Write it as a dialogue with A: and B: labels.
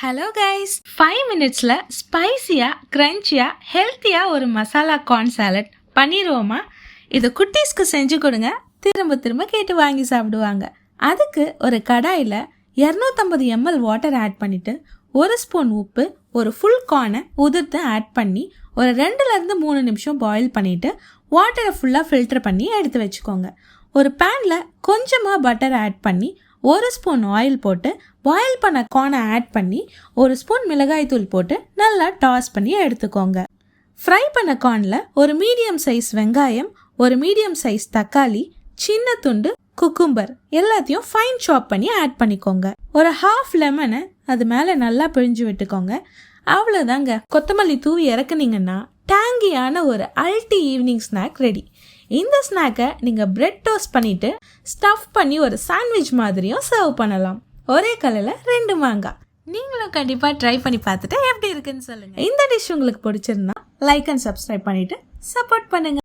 A: Hello guys five மினிட்ஸில் ஸ்பைஸியாக க்ரன்ச்சியாக ஹெல்த்தியாக ஒரு மசாலா கார்ன் சாலட் பண்ணிடுவோமா இது குட்டீஸ்க்கு செஞ்சு கொடுங்க. திரும்ப திரும்ப கேட்டு வாங்கி சாப்பிடுவாங்க. அதுக்கு ஒரு கடாயில் இரநூத்தம்பது எம்எல் வாட்டர் ஆட் பண்ணிவிட்டு ஒரு ஸ்பூன் உப்பு ஒரு ஃபுல் கார்னை உதிர்த்து ஆட் பண்ணி ஒரு ரெண்டுலேருந்து மூணு நிமிஷம் பாயில் பண்ணிவிட்டு வாட்டரை ஃபுல்லாக ஃபில்டர் பண்ணி எடுத்து வச்சுக்கோங்க. ஒரு பேனில் கொஞ்சமாக பட்டர் ஆட் பண்ணி ஒரு ஸ்பூன் ஆயில் போட்டு பாயில் பண்ண கார்னை ஆட் பண்ணி ஒரு ஸ்பூன் மிளகாய் தூள் போட்டு நல்லா டாஸ் பண்ணி எடுத்துக்கோங்க. ஃப்ரை பண்ண கார்னில் ஒரு மீடியம் சைஸ் வெங்காயம் ஒரு மீடியம் சைஸ் தக்காளி சின்ன துண்டு குக்கும்பர் எல்லாத்தையும் ஃபைன் சாப் பண்ணி ஆட் பண்ணிக்கோங்க. ஒரு ஹாஃப் லெமனை அது மேலே நல்லா பிழிஞ்சு விட்டுக்கோங்க. அவ்வளோதாங்க கொத்தமல்லி தூவி இறக்குனீங்கன்னா டேங்கியான ஒரு அல்டி ஈவினிங் ஸ்நாக் ரெடி இந்த ஸ்நாக்கை நீங்கள் பிரெட் டோஸ்ட் பண்ணிவிட்டு ஸ்டஃப் பண்ணி ஒரு சாண்ட்விச் மாதிரியும் சர்வ் பண்ணலாம். ஒரே கலரில் ரெண்டு மாங்காய் நீங்களும் கண்டிப்பாக ட்ரை பண்ணி பார்த்துட்டு எப்படி இருக்குன்னு சொல்லுங்கள் இந்த டிஷ் உங்களுக்கு பிடிச்சிருந்தா லைக் அண்ட் சப்ஸ்கிரைப் பண்ணிவிட்டு சப்போர்ட் பண்ணுங்கள்